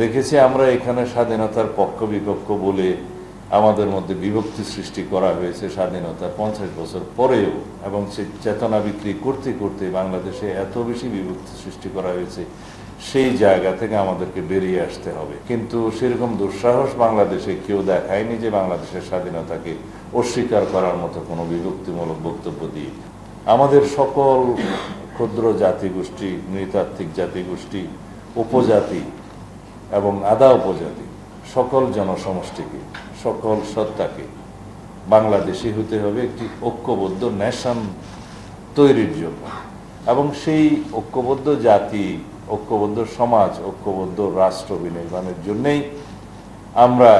দেখেছি আমরা এখানে স্বাধীনতার পক্ষ বিপক্ষ বলে আমাদের মধ্যে বিভক্তি সৃষ্টি করা হয়েছে স্বাধীনতার পঞ্চাশ বছর পরেও, এবং সে চেতনা বিক্রি করতে করতে বাংলাদেশে এত বেশি বিভক্তি সৃষ্টি করা হয়েছে, সেই জায়গা থেকে আমাদেরকে বেরিয়ে আসতে হবে। কিন্তু সেরকম দুঃসাহস বাংলাদেশে কেউ দেখায়নি যে বাংলাদেশের স্বাধীনতাকে অস্বীকার করার মতো কোনো বিভক্তিমূলক বক্তব্য দিয়ে। আমাদের সকল ক্ষুদ্র জাতিগোষ্ঠী, নৃতাত্ত্বিক জাতিগোষ্ঠী, উপজাতি এবং আদা উপজাতি, সকল জনসমষ্টিকে, সকল সত্তাকে বাংলাদেশি হতে হবে একটি ঐক্যবদ্ধ ন্যাশন তৈরির জন্য। এবং সেই ঐক্যবদ্ধ জাতি, ঐক্যবদ্ধ সমাজ, ঐক্যবদ্ধ রাষ্ট্র বিনির্মাণের জন্যেই আমরা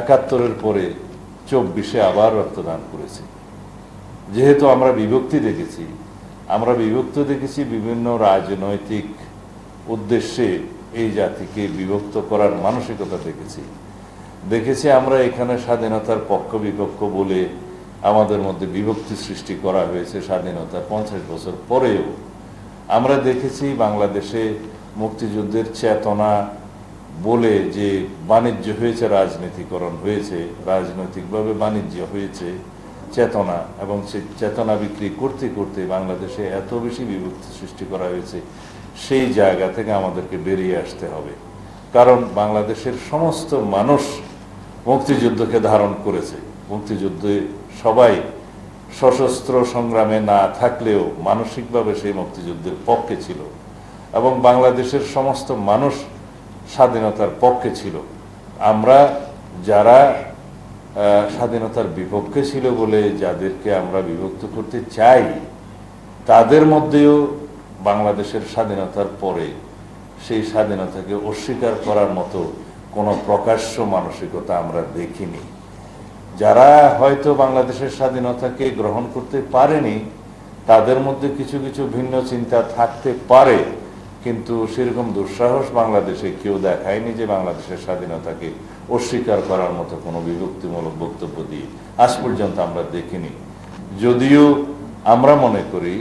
একাত্তরের পরে চব্বিশে আবার রক্তদান করেছি। যেহেতু আমরা বিভক্তি দেখেছি, আমরা বিভক্ত দেখেছি বিভিন্ন রাজনৈতিক উদ্দেশ্যে এই জাতিকে বিভক্ত করার মানসিকতা দেখেছি। দেখেছি আমরা এখানে স্বাধীনতার পক্ষ বিপক্ষ বলে আমাদের মধ্যে বিভক্তি সৃষ্টি করা হয়েছে স্বাধীনতার পঞ্চাশ বছর পরেও। আমরা দেখেছি বাংলাদেশে মুক্তিযুদ্ধের চেতনা বলে যে বাণিজ্য হয়েছে, রাজনীতিকরণ হয়েছে, রাজনৈতিকভাবে বাণিজ্য হয়েছে, চেতনা এবং সে চেতনা বিক্রি করতে করতে বাংলাদেশে এত বেশি বিভক্তি সৃষ্টি করা হয়েছে সেই জায়গা থেকে আমাদেরকে বেরিয়ে আসতে হবে। কারণ বাংলাদেশের সমস্ত মানুষ মুক্তিযুদ্ধকে ধারণ করেছে। মুক্তিযুদ্ধে সবাই সশস্ত্র সংগ্রামে না থাকলেও মানসিকভাবে সেই মুক্তিযুদ্ধের পক্ষে ছিল এবং বাংলাদেশের সমস্ত মানুষ স্বাধীনতার পক্ষে ছিল। আমরা যারা স্বাধীনতার বিপক্ষে ছিল বলে যাদেরকে আমরা বিভক্ত করতে চাই, তাদের মধ্যেও বাংলাদেশের স্বাধীনতার পরে সেই স্বাধীনতাকে অস্বীকার করার মতো কোনো প্রকাশ্য মানসিকতা আমরা দেখিনি। যারা হয়তো বাংলাদেশের স্বাধীনতাকে গ্রহণ করতে পারেনি, তাদের মধ্যে কিছু কিছু ভিন্ন চিন্তা থাকতে পারে, কিন্তু সেরকম দুঃসাহস বাংলাদেশে কেউ দেখায়নি যে বাংলাদেশের স্বাধীনতাকে অস্বীকার করার মতো কোনো বিভক্তিমূলক বক্তব্য দিয়ে আজ পর্যন্ত আমরা দেখিনি। যদিও আমরা মনে করি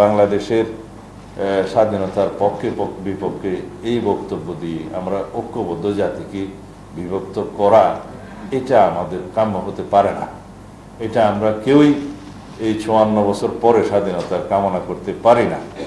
বাংলাদেশের স্বাধীনতার পক্ষে পক- বিপক্ষে এই বক্তব্য দিয়ে আমরা ঐক্যবদ্ধ জাতিকে বিভক্ত করা, এটা আমাদের কাম্য হতে পারে না। এটা আমরা কেউই এই চুয়ান্ন বছর পরে স্বাধীনতার কামনা করতে পারি না।